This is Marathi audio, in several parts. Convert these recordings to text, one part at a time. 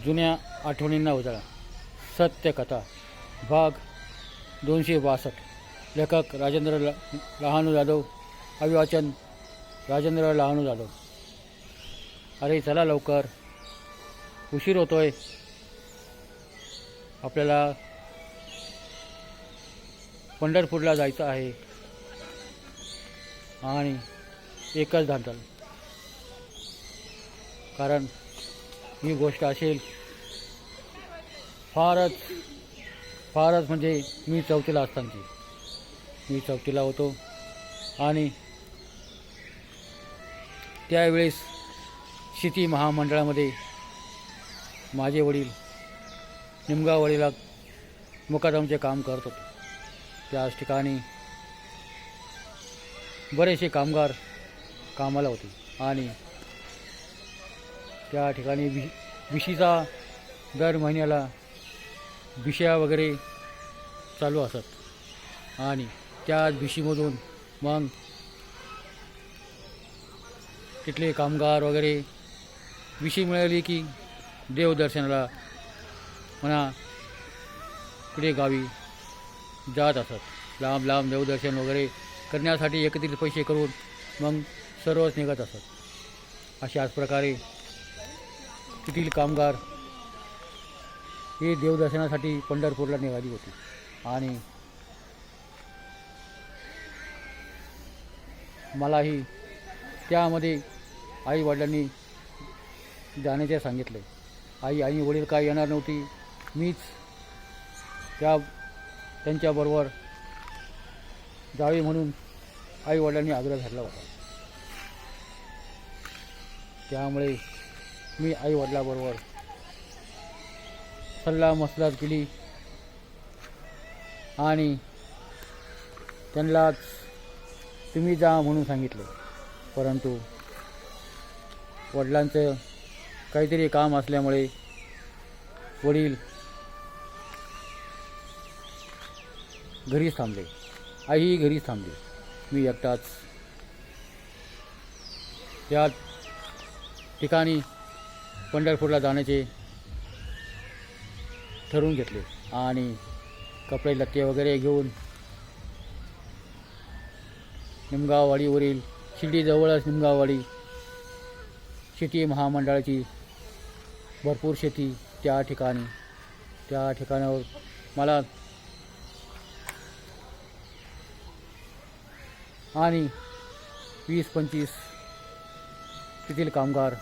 जुन्या आठवणींना उजाळा. सत्यकथा. भाग दोनशे बासष्ट. लेखक राजेंद्र ल लहानू जाधव. अभिवाचन राजेंद्र लहानू जाधव. अरे चला लवकर. उशीर होतो आहे आपल्याला पंढरपूरला जायचं आहे. आणि एकच धांदल कारण ही गोष्ट असेल. फारच फारच म्हणजे मी चौथीला असतानाची. मी चौथीला होतो. आणि त्यावेळेस शेती महामंडळामध्ये माझे वडील निमगाव वडीला मुकादमचे काम करत होते. त्याच ठिकाणी बरेचसे कामगार कामाला होते. आणि त्या ठिकाणी वि विशीचा दर महिन्याला विषया वगैरे चालू असत. आणि त्याच विशीमधून मग तिथले कामगार वगैरे विशी मिळाली की देवदर्शनाला म्हणा इकडे गावी जात असत. लांब लांब देवदर्शन वगैरे करण्यासाठी एकत्रित पैसे करून मग सर्वच निघत असत. अशाच प्रकारे तेथील कामगार हे देवदर्शनासाठी पंढरपूरला निघाली होती. आणि मलाही त्यामध्ये आईवडिलांनी जाण्याचे सांगितले. आई आई वडील काय येणार नव्हती. मीच त्या त्यांच्याबरोबर जावे म्हणून आईवडिलांनी आग्रह धरला होता. त्यामुळे मी आई वडिलाबरोबर सल्ला मसलत केली आणि त्यांनाच तुम्ही जा म्हणून सांगितले. परंतु वडिलांचं काहीतरी काम असल्यामुळे वडील घरीच थांबले. आईही घरीच थांबली. मी एकटाच. त्या ठिकाणी पंढरपूरला जाण्याचे ठरवून घेतले. आणि कपडे लत्ते वगैरे घेऊन निमगाववाडीवरील शिर्डीजवळच निमगाववाडी शेती महामंडळाची भरपूर शेती त्या ठिकाणी त्या ठिकाणावर मला आणि वीस पंचवीस तेथील कामगार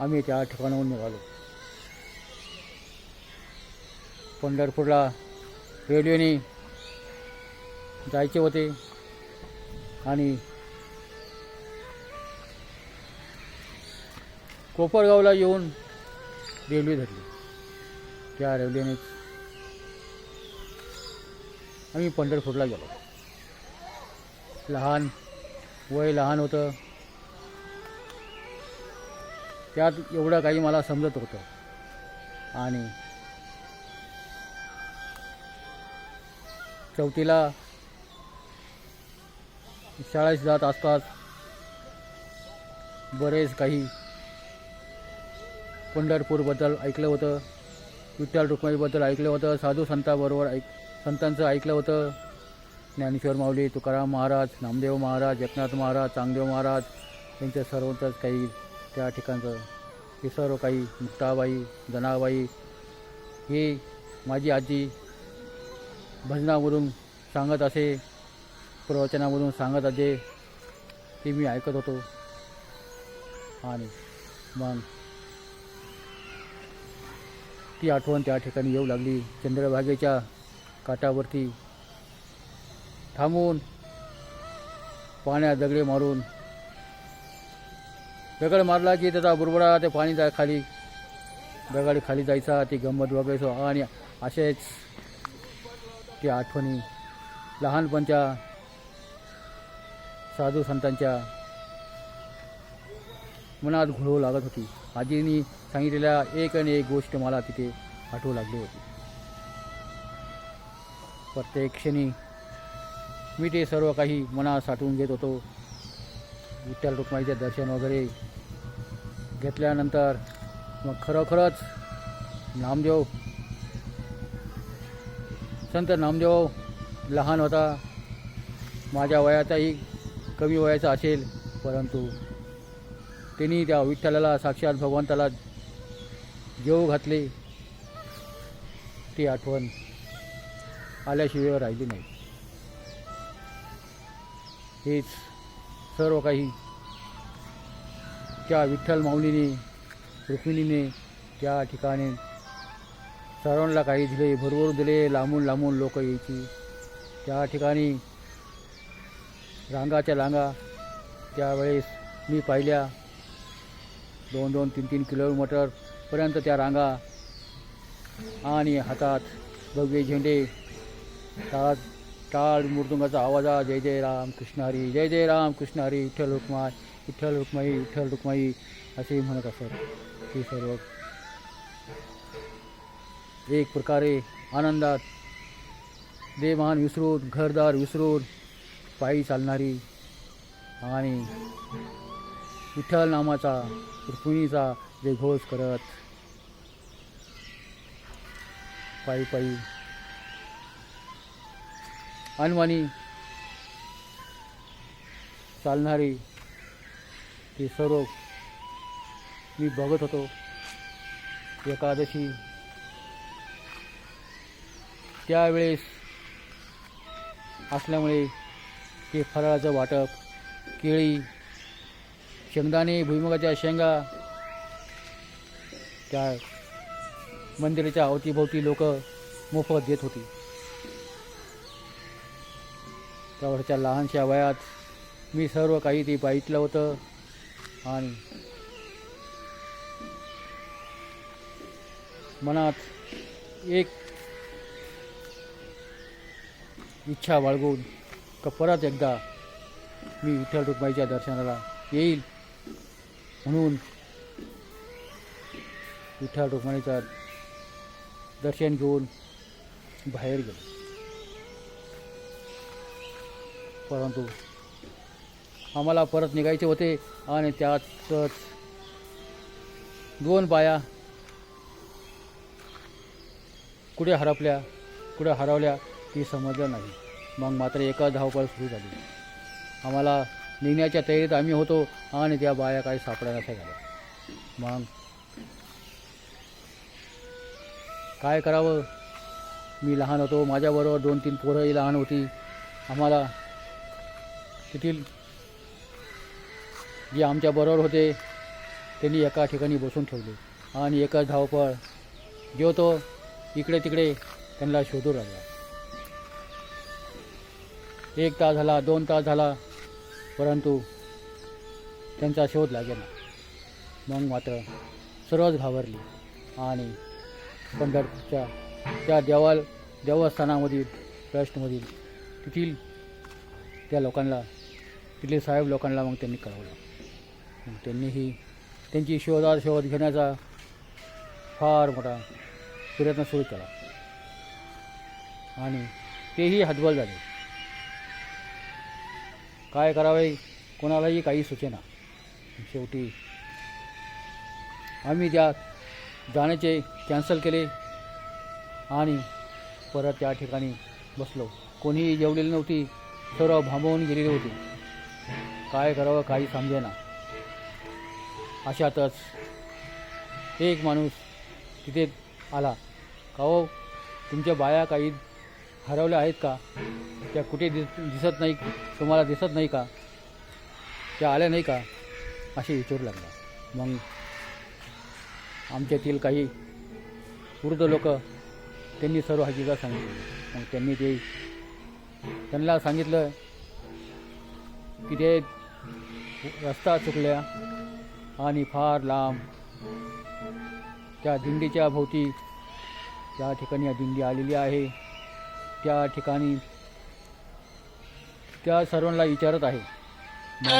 आम्ही त्या ठिकाणाहून निघालो. पंढरपूरला रेल्वेने जायचे होते आणि कोपरगावला येऊन रेल्वे धरली. त्या रेल्वेनेच आम्ही पंढरपूरला गेलो. लहान वय लहान होतं. त्यात एवढं काही मला समजत होतं. आणि चौथीला शाळेत जात असतात बरेच काही पंढरपूरबद्दल ऐकलं होतं. विठ्ठल रुक्माईबद्दल ऐकलं होतं. साधू संताबरोबर ऐक संतांचं ऐकलं होतं. ज्ञानेश्वर माऊली तुकाराम महाराज नामदेव महाराज एकनाथ महाराज चांगदेव महाराज यांच्या सर्वांचंच काही त्या ठिकाणचं हे सर्व काही मुक्ताबाई जनाबाई हे माझी आजी भजनामधून सांगत असे प्रवचनामधून सांगत असे ते मी ऐकत होतो. आणि मग ती आठवण त्या ठिकाणी येऊ लागली. चंद्रभागेच्या काठावरती थांबून पाण्यात दगडे मारून दगड मारला की त्याचा बुरबुडा ते पाणी जाय खाली. दगड खाली जायचा ती गंमत बघायचो आणि असेच त्या आठवणी लहानपणच्या साधू संतांच्या मनात घुळवू लागत होती. आजीनी सांगितलेल्या एक आणि एक गोष्ट मला तिथे आठवू लागली होती. प्रत्येक क्षणी मी ते सर्व काही मनात साठवून घेत होतो. विठ्ठल रुक्माईचे दर्शन वगैरे घेतल्यानंतर मग खरोखरच नामदेव संत नामदेव लहान होता. माझ्या वयाचाही कमी वयाचा असेल परंतु त्यांनी त्या विठ्ठलाला साक्षात भगवंताला जेव घातले. ती आठवण आल्याशिवाय राहिली नाही. हेच सर्व काही त्या विठ्ठल माऊलीने रुक्मिणीने त्या ठिकाणी सर्वांना काही दिले भरभरून दिले लांबून लांबून लोक यायची. त्या ठिकाणी रांगाच्या रांगा त्यावेळेस मी पाहिल्या. दोन दोन तीन तीन किलोमीटरपर्यंत त्या रांगा आणि हातात भव्य झेंडे टाळ टाळ मृदुंगाचा आवाजा जय जय राम कृष्णहरी जय जय राम कृष्णहरी विठ्ठल रुक्माई विठ्ठल रुक्माई विठ्ठल रुक्माई असे म्हणत असत. ते सर्व एक प्रकारे आनंदात देवान विसरून घरदार विसरून पायी चालणारी आणि विठ्ठल नामाचा रुक्मिणीचा जयघोष करत पायी पायी अनवाणी चालणारी ते सर्व मी बघत होतो. एकादशी त्यावेळेस असल्यामुळे ते फराळाचं वाटप केळी शेंगदाणे भुईमुगाच्या शेंगा त्या मंदिराच्या अवतीभोवती लोक मोफत देत होती. त्यावरच्या लहानशा वयात मी सर्व काही ते पाहितलं होतं आणि मनात एक इच्छा बाळगून का परत एकदा मी विठ्ठल रुक्माईच्या दर्शनाला येईल म्हणून विठ्ठल रुक्माईचं दर्शन घेऊन बाहेर गेलो. परंतु आम्हाला परत निघायचे होते आणि त्यातच दोन बाया कुठे हरपल्या कुठे हरवल्या ती समजलं नाही. मग मात्र एका धावपळ सुरू झाली. आम्हाला निघण्याच्या तयारीत आम्ही होतो आणि त्या बाया काही सापडायला झाल्या मग काय करावं? मी लहान होतो. माझ्याबरोबर दोन तीन पोरंही लहान होती. आम्हाला तेथील जे आमच्याबरोबर होते त्यांनी एका ठिकाणी बसून ठेवले. आणि एकच धावपळ जो तो इकडे तिकडे त्यांना शोधू लागला. एक तास झाला दोन तास झाला परंतु त्यांचा शोध लागेना. मग मात्र सर्वच घाबरली आणि पंढरपूरच्या त्या देवाल देवस्थानामधील ट्रस्टमधील तेथील त्या लोकांना तिथले साहेब लोकांना मग त्यांनी कळवलं. मग त्यांनीही त्यांची शोधात शोध घेण्याचा फार मोठा प्रयत्न सुरू केला. आणि तेही हतबल झाले. काय करावे कोणालाही काही सुचेना. शेवटी आम्ही त्या जाण्याचे कॅन्सल केले आणि परत त्या ठिकाणी बसलो. कोणीही जेवलेली नव्हती सर्व भांबवून गेलेली होती. काय करावं काही समजेना. अशातच एक माणूस तिथे आला. का हो तुमच्या बाया काही हरवल्या आहेत का? त्या कुठे दिस दिसत नाही तुम्हाला दिसत नाही का? त्या आल्या नाही का? असे विचारू लागला. मग आमच्यातील काही वृद्ध लोक त्यांनी सर्व हकीकत सांगितली. मग त्यांनी ते त्यांना सांगितलं किती रस्ता चुकल्या आणि फार लांब त्या दिंडीच्या भोवती त्या ठिकाणी दिंडी आलेली आहे त्या ठिकाणी त्या सर्वांना विचारत आहे. मग